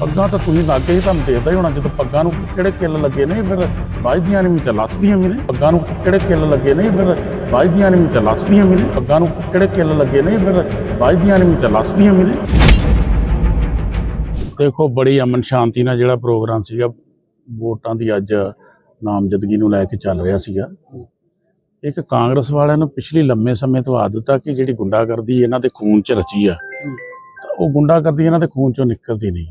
ਪੱਗਾਂ ਤਾਂ ਤੁਸੀਂ ਲੱਗੇ ਹੀ ਤੁਹਾਨੂੰ ਦੇਖਦਾ ਹੀ ਹੋਣਾ, ਜਦੋਂ ਪੱਗਾਂ ਨੂੰ ਕਿਹੜੇ ਕਿੱਲ ਲੱਗੇ ਨੇ, ਫਿਰ ਵੱਜਦੀਆਂ ਨੇ ਵੀ ਤੇ ਲੱਥਦੀਆਂ ਵੀ ਨੇ। ਪੱਗਾਂ ਨੂੰ ਕਿਹੜੇ ਕਿੱਲ ਲੱਗੇ ਨੇ, ਫਿਰ ਵੱਜਦੀਆਂ ਨੇ ਵੀ ਤੇ ਲੱਥਦੀਆਂ ਵੀ ਨੇ। ਪੱਗਾਂ ਨੂੰ ਕਿਹੜੇ ਕਿੱਲ ਲੱਗੇ ਨੇ, ਫਿਰ ਵੱਜਦੀਆਂ ਨੇ ਵੀ ਤੇ ਲੱਥਦੀਆਂ ਵੀ ਨੇ। ਦੇਖੋ, ਬੜੀ ਅਮਨ ਸ਼ਾਂਤੀ ਨਾਲ ਜਿਹੜਾ ਪ੍ਰੋਗਰਾਮ ਸੀਗਾ, ਵੋਟਾਂ ਦੀ ਅੱਜ ਨਾਮਜ਼ਦਗੀ ਨੂੰ ਲੈ ਕੇ ਚੱਲ ਰਿਹਾ ਸੀਗਾ। ਇੱਕ ਕਾਂਗਰਸ ਵਾਲਿਆਂ ਨੂੰ ਪਿਛਲੀ ਲੰਮੇ ਸਮੇਂ ਤੋਂ ਆਦਤ ਆ ਕਿ ਜਿਹੜੀ ਗੁੰਡਾਗਰਦੀ ਇਹਨਾਂ ਦੇ ਖੂਨ 'ਚ ਰਚੀ ਆ, ਤਾਂ ਉਹ ਗੁੰਡਾਗਰਦੀ ਇਹਨਾਂ ਦੇ ਖੂਨ 'ਚੋਂ ਨਿਕਲਦੀ ਨਹੀਂ।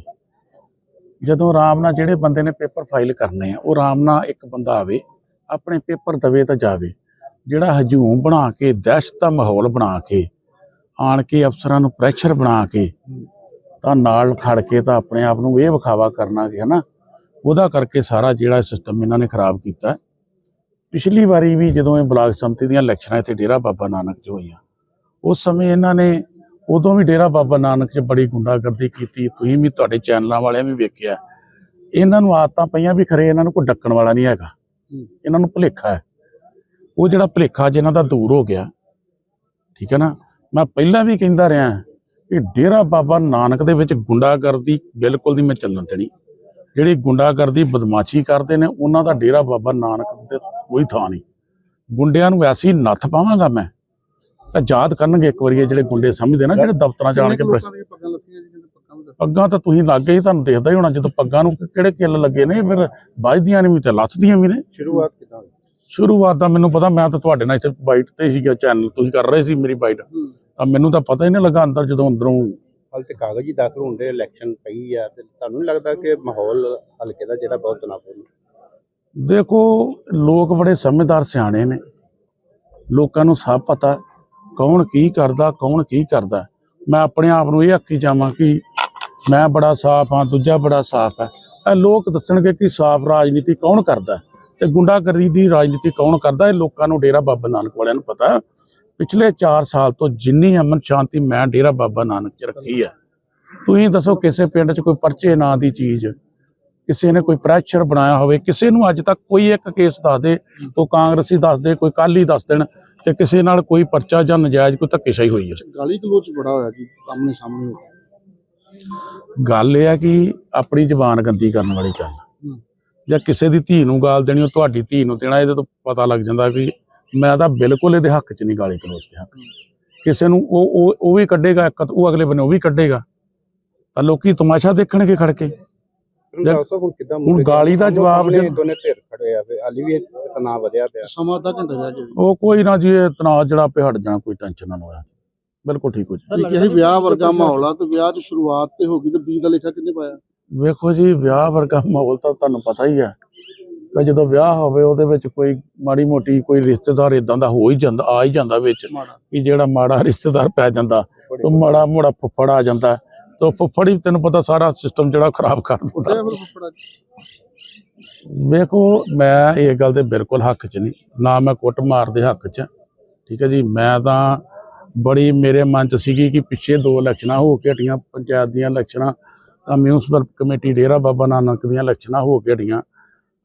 ਜਦੋਂ ਆਰਾਮ ਨਾਲ ਜਿਹੜੇ ਬੰਦੇ ਨੇ ਪੇਪਰ ਫਾਈਲ ਕਰਨੇ ਆ, ਉਹ ਆਰਾਮ ਨਾਲ ਇੱਕ ਬੰਦਾ ਆਵੇ, ਆਪਣੇ ਪੇਪਰ ਦਵੇ ਤਾਂ ਜਾਵੇ। ਜਿਹੜਾ ਹਜੂਮ ਬਣਾ ਕੇ, ਦਹਿਸ਼ਤ ਦਾ ਮਾਹੌਲ ਬਣਾ ਕੇ, ਆਣ ਕੇ ਅਫਸਰਾਂ ਨੂੰ ਪ੍ਰੈਸ਼ਰ ਬਣਾ ਕੇ, ਤਾਂ ਨਾਲ ਖੜ ਕੇ ਤਾਂ ਆਪਣੇ ਆਪ ਨੂੰ ਇਹ ਵਿਖਾਵਾ ਕਰਨਾ ਕਿ ਹਨਾ, ਉਹਦਾ ਕਰਕੇ ਸਾਰਾ ਜਿਹੜਾ ਸਿਸਟਮ ਇਹਨਾਂ ਨੇ ਖਰਾਬ ਕੀਤਾ। ਪਿਛਲੀ ਵਾਰੀ ਵੀ ਜਦੋਂ ਇਹ ਬਲਾਕ ਸੰਮਤੀ ਦੀਆਂ ਇਲੈਕਸ਼ਨਾਂ ਇੱਥੇ ਡੇਰਾ ਬਾਬਾ ਨਾਨਕ 'ਚ ਹੋਈਆਂ, ਉਸ ਸਮੇਂ ਇਹਨਾਂ ਨੇ ਉਦੋਂ ਵੀ ਡੇਰਾ ਬਾਬਾ ਨਾਨਕ 'ਚ ਬੜੀ ਗੁੰਡਾਗਰਦੀ ਕੀਤੀ। ਤੁਸੀਂ ਵੀ ਤੁਹਾਡੇ ਚੈਨਲਾਂ ਵਾਲਿਆਂ ਵੀ ਵੇਖਿਆ ਇਹਨਾਂ ਨੂੰ ਆਦਤਾਂ ਪਈਆਂ ਵੀ ਖਰੇ ਇਹਨਾਂ ਨੂੰ ਕੋਈ ਡੱਕਣ ਵਾਲਾ ਨਹੀਂ ਹੈਗਾ। ਇਹਨਾਂ ਨੂੰ ਭੁਲੇਖਾ ਹੈ। ਉਹ ਜਿਹੜਾ ਭੁਲੇਖਾ ਜਿਹਨਾਂ ਦਾ ਦੂਰ ਹੋ ਗਿਆ ਠੀਕ ਹੈ ਨਾ? ਮੈਂ ਪਹਿਲਾਂ ਵੀ ਕਹਿੰਦਾ ਰਿਹਾ ਕਿ ਡੇਰਾ ਬਾਬਾ ਨਾਨਕ ਦੇ ਵਿੱਚ ਗੁੰਡਾਗਰਦੀ ਬਿਲਕੁਲ ਨਹੀਂ ਮੈਂ ਚੱਲਣ ਦੇਣੀ। ਜਿਹੜੀ ਗੁੰਡਾਗਰਦੀ ਬਦਮਾਸ਼ੀ ਕਰਦੇ ਨੇ ਉਹਨਾਂ ਦਾ ਡੇਰਾ ਬਾਬਾ ਨਾਨਕ ਤੇ ਕੋਈ ਥਾਂ ਨਹੀਂ। ਗੁੰਡਿਆਂ ਨੂੰ ਐਸੀ ਨੱਥ ਪਾਵਾਂਗਾ ਮੈਂ। ਤਾਂ ਯਾਦ ਕਰਨਗੇ ਇੱਕ ਵਾਰੀ ਇਹ ਜਿਹੜੇ ਗੁੰਡੇ ਸਮਝਦੇ ਨਾ ਜਿਹੜੇ ਦਫ਼ਤਰਾਂ ਚ ਆਣ ਕੇ ਪੱਗਾਂ ਤਾਂ ਤੁਸੀਂ ਲੱਗੇ ਹੀ ਤੁਹਾਨੂੰ ਦੇਖਦਾ ਹੀ ਹੋਣਾ ਜਦੋਂ ਪੱਗਾਂ ਨੂੰ ਕਿਹੜੇ ਕਿੱਲ ਲੱਗੇ ਨੇ ਫਿਰ ਵੱਜਦੀਆਂ ਨੇ ਵੀ ਤੇ ਲੱਥਦੀਆਂ ਵੀ ਨੇ। ਸ਼ੁਰੂਆਤ ਕਿਦਾਂ ਸ਼ੁਰੂਆਤ ਦਾ ਮੈਨੂੰ ਪਤਾ ਮੈਂ ਤਾਂ ਤੁਹਾਡੇ ਨਾਲ ਇੱਥੇ ਬਾਈਟ ਤੇ ਸੀਗਾ ਚੈਨਲ ਤੁਸੀਂ ਕਰ ਰਹੇ ਸੀ ਮੇਰੀ ਬਾਈਟ। ਤਾਂ ਮੈਨੂੰ ਤਾਂ ਪਤਾ ਹੀ ਨਹੀਂ ਲੱਗਾ ਅੰਦਰ ਜਦੋਂ ਅੰਦਰੋਂ ਹਾਲ ਤੇ ਕਾਗਜ਼ੀ ਦਾਖਲ ਹੁੰਦੇ ਇਲੈਕਸ਼ਨ ਪਈ ਆ ਤੇ ਤੁਹਾਨੂੰ ਨਹੀਂ ਲੱਗਦਾ ਕਿ ਮਾਹੌਲ ਹਲਕੇ ਦਾ ਜਿਹੜਾ ਬਹੁਤ ਤਣਾਅਪੂਰਨ ਦੇਖੋ ਲੋਕ ਬੜੇ ਸਮਝਦਾਰ ਸਿਆਣੇ ਨੇ। ਲੋਕਾਂ ਨੂੰ ਸਭ ਪਤਾ ਕੌਣ ਕੀ ਕਰਦਾ, ਕੌਣ ਕੀ ਕਰਦਾ। ਮੈਂ ਆਪਣੇ ਆਪ ਨੂੰ ਇਹ ਆਖੀ ਜਾਵਾਂ ਕਿ ਮੈਂ ਬੜਾ ਸਾਫ਼ ਹਾਂ, ਦੂਜਾ ਬੜਾ ਸਾਫ਼ ਹੈ। ਇਹ ਲੋਕ ਦੱਸਣਗੇ ਕਿ ਸਾਫ਼ ਰਾਜਨੀਤੀ ਕੌਣ ਕਰਦਾ ਤੇ ਗੁੰਡਾਗਰਦੀ ਦੀ ਰਾਜਨੀਤੀ ਕੌਣ ਕਰਦਾ ਇਹ ਲੋਕਾਂ ਨੂੰ ਡੇਰਾ ਬਾਬਾ ਨਾਨਕ ਵਾਲਿਆਂ ਨੂੰ ਪਤਾ। ਪਿਛਲੇ 4 ਸਾਲ ਤੋਂ ਜਿੰਨੀ ਅਮਨ ਸ਼ਾਂਤੀ ਮੈਂ ਡੇਰਾ ਬਾਬਾ ਨਾਨਕ 'ਚ ਰੱਖੀ ਹੈ। ਤੁਸੀਂ ਦੱਸੋ ਕਿਸੇ ਪਿੰਡ 'ਚ ਕੋਈ ਪਰਚੇ ਨਾਂ ਦੀ ਚੀਜ਼ ਕਿਸੇ ਨੇ ਕੋਈ ਪ੍ਰੈਸ਼ਰ ਬਣਾਇਆ ਹੋਵੇ ਕਿਸੇ ਨੂੰ ਅੱਜ ਤੱਕ ਕੋਈ ਇੱਕ ਕੇਸ ਦੱਸ ਦੇ ਉਹ ਕਾਂਗਰਸੀ ਦੱਸ ਦੇ ਕੋਈ ਕਾਲੀ ਦੱਸ ਦੇਣ ਤੇ ਕਿਸੇ ਨਾਲ ਕੋਈ ਪਰਚਾ ਜਾਂ ਨਜਾਇਜ਼ ਕੋਈ ਧੱਕੇਸ਼ਾਹੀ ਹੋਈ ਹੈ। ਗਾਲੀ ਗਲੋਚ ਬੜਾ ਹੋਇਆ ਜੀ ਸਾਹਮਣੇ ਸਾਹਮਣੇ ਗੱਲ ਇਹ ਹੈ ਕਿ ਆਪਣੀ ਜ਼ਬਾਨ ਗੰਦੀ ਕਰਨ ਵਾਲੀ ਗੱਲ ਜਾਂ ਕਿਸੇ ਦੀ ਧੀ ਨੂੰ ਗਾਲ ਦੇਣੀ ਉਹ ਤੁਹਾਡੀ ਧੀ ਨੂੰ ਦੇਣਾ ਇਹਦੇ ਤੋਂ ਪਤਾ ਲੱਗ ਜਾਂਦਾ ਵੀ ਮੈਂ ਤਾਂ ਬਿਲਕੁਲ ਇਹਦੇ ਹੱਕ 'ਚ ਨਹੀਂ ਗਾਲੀ ਗਲੋਚ ਦੇ ਹੱਕ। ਕਿਸੇ ਨੂੰ ਉਹ ਉਹ ਵੀ ਕੱਢੇਗਾ ਇੱਕ ਉਹ ਅਗਲੇ ਬੰਨੇ ਉਹ ਵੀ ਕੱਢੇਗਾ। ਤਾਂ ਲੋਕੀ ਤਮਾਸ਼ਾ ਦੇਖਣਗੇ ਖੜ ਕੇ। ਦੱਸੋ ਹੁਣ ਕਿਦਾਂ ਹੁਣ ਗਾਲੀ ਦਾ ਜਵਾਬ ਜੇ ਦੋਨੇ ਧਿਰ ਖੜੇ ਆ ਫੇ ਹਾਲੀ ਵੀ ਤਣਾਅ ਵਧਿਆ ਪਿਆ। ਸਮਾਂ ਅੱਧਾ ਘੰਟਾ ਰਹਿ ਗਿਆ ਉਹ ਕੋਈ ਨਾ ਜੀ ਇਹ ਤਣਾਅ ਜਿਹੜਾ ਆਪੇ ਹਟ ਜਾਣਾ ਕੋਈ ਟੈਨਸ਼ਨ ਨਾ ਹੋਇਆ ਬਿਲਕੁਲ ਠੀਕ ਹੋ ਜੀ। ਕਿ ਵਿਆਹ ਵਰਗਾ ਮਾਹੌਲ ਆ ਤੇ ਵਿਆਹ ਦੀ ਸ਼ੁਰੂਆਤ ਤੇ ਹੋ ਗਈ ਤੇ ਬੀ ਦਾ ਲੇਖਾ ਕਿੰਨੇ ਪਾਇਆ? ਵੇਖੋ ਜੀ ਵਿਆਹ ਵਰਗਾ ਮਾਹੌਲ ਤਾਂ ਤੁਹਾਨੂੰ ਪਤਾ ਹੀ ਹੈ ਕਿ ਜਦੋਂ ਵਿਆਹ ਹੋਵੇ ਉਹਦੇ ਵਿੱਚ ਕੋਈ ਮਾੜੀ ਮੋਟੀ ਕੋਈ ਰਿਸ਼ਤੇਦਾਰ ਇਦਾਂ ਦਾ ਹੋ ਹੀ ਜਾਂਦਾ ਆ ਹੀ ਜਾਂਦਾ ਵਿੱਚ ਕਿ ਜਿਹੜਾ ਮਾੜਾ ਰਿਸ਼ਤੇਦਾਰ ਪੈ ਜਾਂਦਾ ਤੇ ਮਾੜਾ ਮੋੜਾ ਫੁੱਫੜ ਆ ਜਾਂਦਾ। ਤੇ ਫੁੱਫੜ ਹੀ ਤੈਨੂੰ ਪਤਾ ਸਾਰਾ ਸਿਸਟਮ ਜਿਹੜਾ ਖਰਾਬ ਕਰ ਦਿੰਦਾ। ਵੇਖੋ ਮੈਂ ਇਹ ਗੱਲ ਦੇ ਬਿਲਕੁਲ ਹੱਕ 'ਚ ਨਹੀਂ। ਨਾ ਮੈਂ ਕੁੱਟ ਮਾਰ ਦੇ ਹੱਕ 'ਚ। ਠੀਕ ਹੈ ਜੀ ਮੈਂ ਤਾਂ ਬੜੀ ਮੇਰੇ ਮਨ 'ਚ ਸੀਗੀ ਕਿ ਪਿੱਛੇ ਦੋ ਇਲੈਕਸ਼ਨਾਂ ਹੋ ਕੇ ਹਟੀਆਂ ਪੰਚਾਇਤ ਦੀਆਂ ਇਲੈਕਸ਼ਨਾਂ ਤਾਂ ਮਿਊਨਿਸਪਲ ਕਮੇਟੀ ਡੇਰਾ ਬਾਬਾ ਨਾਨਕ ਦੀਆਂ ਇਲੈਕਸ਼ਨਾਂ ਹੋ ਕੇ ਹਟੀਆਂ।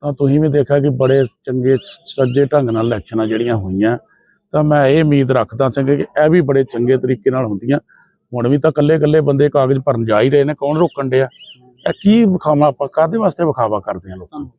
ਤਾਂ ਤੁਸੀਂ ਵੀ ਦੇਖਿਆ ਕਿ ਬੜੇ ਚੰਗੇ ਸੱਜੇ ਢੰਗ ਨਾਲ ਇਲੈਕਸ਼ਨਾਂ ਜਿਹੜੀਆਂ ਹੋਈਆਂ। ਤਾਂ ਮੈਂ ਇਹ ਉਮੀਦ ਰੱਖਦਾ ਸੀ ਕਿ ਇਹ ਵੀ ਬੜੇ ਚੰਗੇ ਤਰੀਕੇ ਨਾਲ ਹੁੰਦੀਆਂ। ਹੁਣ ਵੀ ਤਾਂ ਕੱਲੇ ਕੱਲੇ ਬੰਦੇ ਕਾਗਜ਼ ਭਰਨ ਜਾ ਹੀ ਰਹੇ ਨੇ, ਕੌਣ ਰੋਕਣ ਡਿਆ? ਇਹ ਕੀ ਵਿਖਾਵਾ ਆਪਾਂ ਕਾਦੇ ਵਾਸਤੇ ਵਿਖਾਵਾ ਕਰਦੇ ਆ ਲੋਕਾਂ ਨੂੰ?